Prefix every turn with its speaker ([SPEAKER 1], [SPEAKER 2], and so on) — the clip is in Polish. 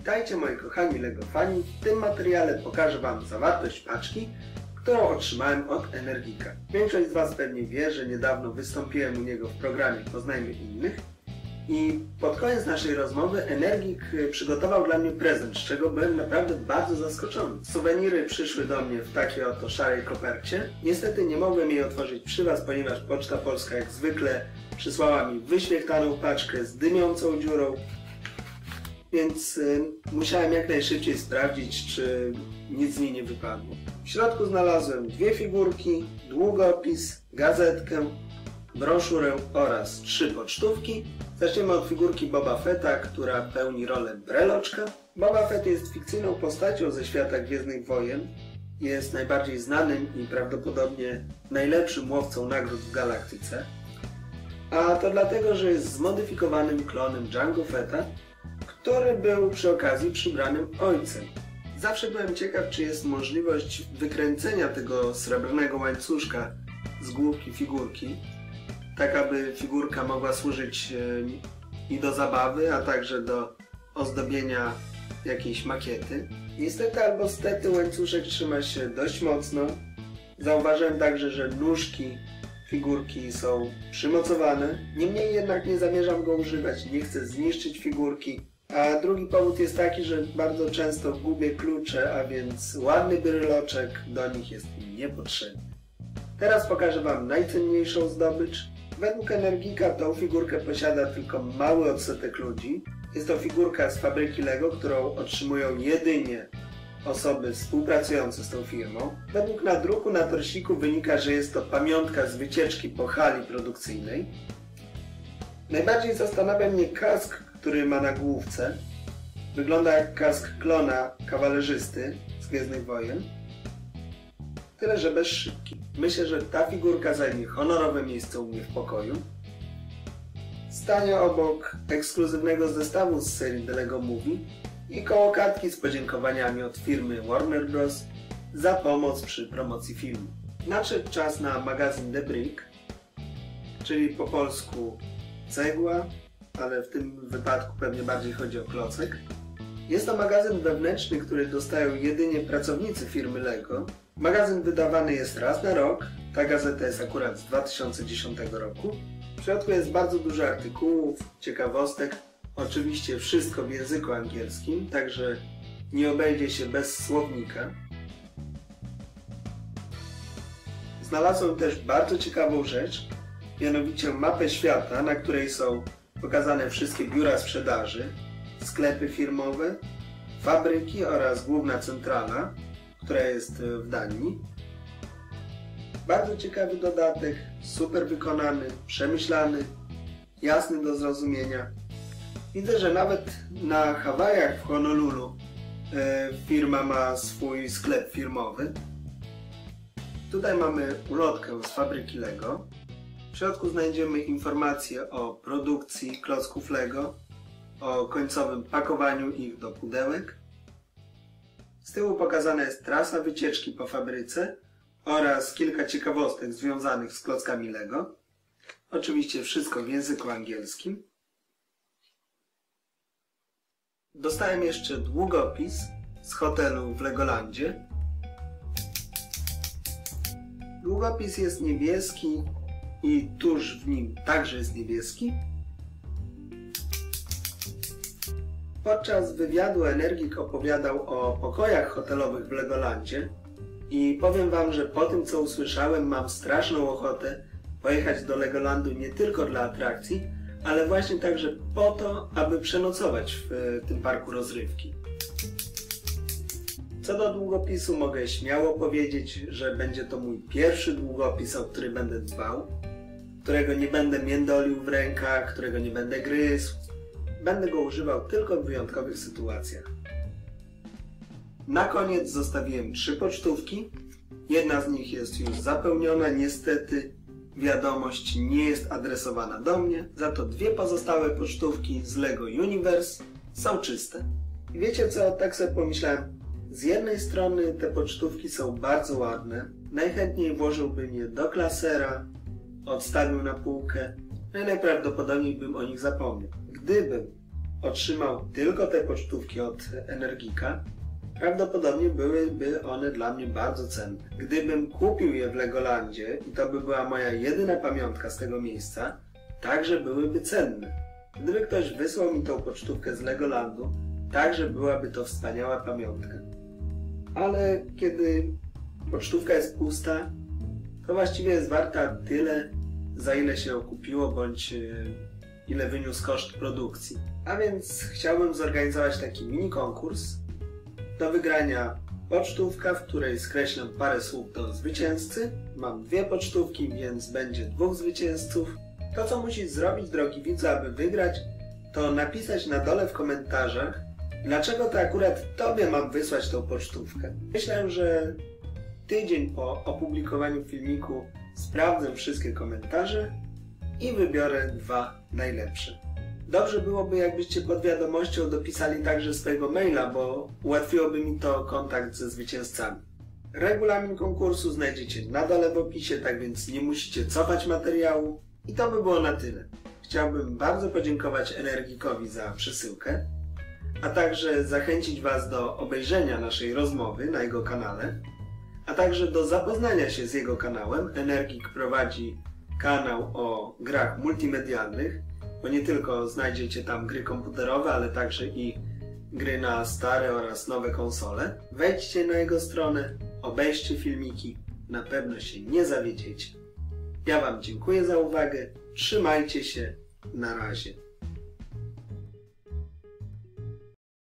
[SPEAKER 1] Witajcie moi kochani LEGO fani. W tym materiale pokażę Wam zawartość paczki, którą otrzymałem od Energika. Większość z Was pewnie wie, że niedawno wystąpiłem u niego w programie Poznajmy Innych i pod koniec naszej rozmowy Energik y, przygotował dla mnie prezent, z czego byłem naprawdę bardzo zaskoczony. Suweniry przyszły do mnie w takiej oto szarej kopercie. Niestety nie mogłem jej otworzyć przy Was, ponieważ Poczta Polska jak zwykle przysłała mi wyświechtaną paczkę z dymiącą dziurą, więc y, musiałem jak najszybciej sprawdzić, czy nic z niej nie wypadło. W środku znalazłem dwie figurki, długopis, gazetkę, broszurę oraz trzy pocztówki. Zaczniemy od figurki Boba Fetta, która pełni rolę breloczka. Boba Fett jest fikcyjną postacią ze świata Gwiezdnych Wojen. Jest najbardziej znanym i prawdopodobnie najlepszym łowcą nagród w galaktyce. A to dlatego, że jest zmodyfikowanym klonem Django Fetta, który był przy okazji przybranym ojcem. Zawsze byłem ciekaw, czy jest możliwość wykręcenia tego srebrnego łańcuszka z główki figurki, tak aby figurka mogła służyć i do zabawy, a także do ozdobienia jakiejś makiety. Niestety albo stety łańcuszek trzyma się dość mocno. Zauważyłem także, że nóżki figurki są przymocowane. Niemniej jednak nie zamierzam go używać, nie chcę zniszczyć figurki. A drugi powód jest taki, że bardzo często gubię klucze, a więc ładny bryloczek do nich jest niepotrzebny. Teraz pokażę Wam najcenniejszą zdobycz. Według Energika tą figurkę posiada tylko mały odsetek ludzi. Jest to figurka z fabryki LEGO, którą otrzymują jedynie osoby współpracujące z tą firmą. Według nadruku na torsiku wynika, że jest to pamiątka z wycieczki po hali produkcyjnej. Najbardziej zastanawia mnie kask, który ma na główce. Wygląda jak kask klona kawalerzysty z Gwiezdnych Wojen. Tyle, że bez szybki. Myślę, że ta figurka zajmie honorowe miejsce u mnie w pokoju. Stanie obok ekskluzywnego zestawu z serii The Lego Movie i koło kartki z podziękowaniami od firmy Warner Bros. za pomoc przy promocji filmu. Nadszedł czas na magazyn The Brick, czyli po polsku cegła, ale w tym wypadku pewnie bardziej chodzi o klocek. Jest to magazyn wewnętrzny, który dostają jedynie pracownicy firmy LEGO. Magazyn wydawany jest raz na rok, ta gazeta jest akurat z 2010 roku. W środku jest bardzo dużo artykułów, ciekawostek, oczywiście wszystko w języku angielskim, także nie obejdzie się bez słownika. Znalazłem też bardzo ciekawą rzecz, mianowicie mapę świata, na której są pokazane wszystkie biura sprzedaży, sklepy firmowe, fabryki oraz główna centrala, która jest w Danii. Bardzo ciekawy dodatek, super wykonany, przemyślany, jasny do zrozumienia. Widzę, że nawet na Hawajach w Honolulu e, firma ma swój sklep firmowy. Tutaj mamy ulotkę z fabryki Lego. W środku znajdziemy informacje o produkcji klocków Lego, o końcowym pakowaniu ich do pudełek. Z tyłu pokazana jest trasa wycieczki po fabryce oraz kilka ciekawostek związanych z klockami Lego. Oczywiście wszystko w języku angielskim. Dostałem jeszcze długopis z hotelu w Legolandzie. Długopis jest niebieski i tuż w nim także jest niebieski. Podczas wywiadu Energik opowiadał o pokojach hotelowych w Legolandzie i powiem Wam, że po tym co usłyszałem mam straszną ochotę pojechać do Legolandu nie tylko dla atrakcji, ale właśnie także po to, aby przenocować w e, tym parku rozrywki. Co do długopisu mogę śmiało powiedzieć, że będzie to mój pierwszy długopis, o który będę dbał, którego nie będę międolił w rękach, którego nie będę gryzł. Będę go używał tylko w wyjątkowych sytuacjach. Na koniec zostawiłem trzy pocztówki. Jedna z nich jest już zapełniona, niestety wiadomość nie jest adresowana do mnie, za to dwie pozostałe pocztówki z LEGO Universe są czyste. I wiecie co, tak sobie pomyślałem, z jednej strony te pocztówki są bardzo ładne, najchętniej włożyłbym je do klasera, odstawił na półkę, no i najprawdopodobniej bym o nich zapomniał. Gdybym otrzymał tylko te pocztówki od Energika, prawdopodobnie byłyby one dla mnie bardzo cenne. Gdybym kupił je w Legolandzie i to by była moja jedyna pamiątka z tego miejsca, także byłyby cenne. Gdyby ktoś wysłał mi tą pocztówkę z Legolandu, także byłaby to wspaniała pamiątka. Ale kiedy pocztówka jest pusta, to właściwie jest warta tyle, za ile się ją kupiło, bądź e, ile wyniósł koszt produkcji. A więc chciałbym zorganizować taki mini konkurs do wygrania pocztówka, w której skreślę parę słów do zwycięzcy. Mam dwie pocztówki, więc będzie dwóch zwycięzców. To, co musisz zrobić, drogi widzu, aby wygrać, to napisać na dole w komentarzach, dlaczego to akurat Tobie mam wysłać tą pocztówkę. Myślę, że tydzień po opublikowaniu filmiku sprawdzę wszystkie komentarze i wybiorę dwa najlepsze. Dobrze byłoby, jakbyście pod wiadomością dopisali także swojego maila, bo ułatwiłoby mi to kontakt ze zwycięzcami. Regulamin konkursu znajdziecie na dole w opisie, tak więc nie musicie cofać materiału. I to by było na tyle. Chciałbym bardzo podziękować Energikowi za przesyłkę, a także zachęcić Was do obejrzenia naszej rozmowy na jego kanale, a także do zapoznania się z jego kanałem. Energik prowadzi kanał o grach multimedialnych, bo nie tylko znajdziecie tam gry komputerowe, ale także i gry na stare oraz nowe konsole. Wejdźcie na jego stronę, obejrzcie filmiki, na pewno się nie zawiedziecie. Ja Wam dziękuję za uwagę, trzymajcie się, na razie.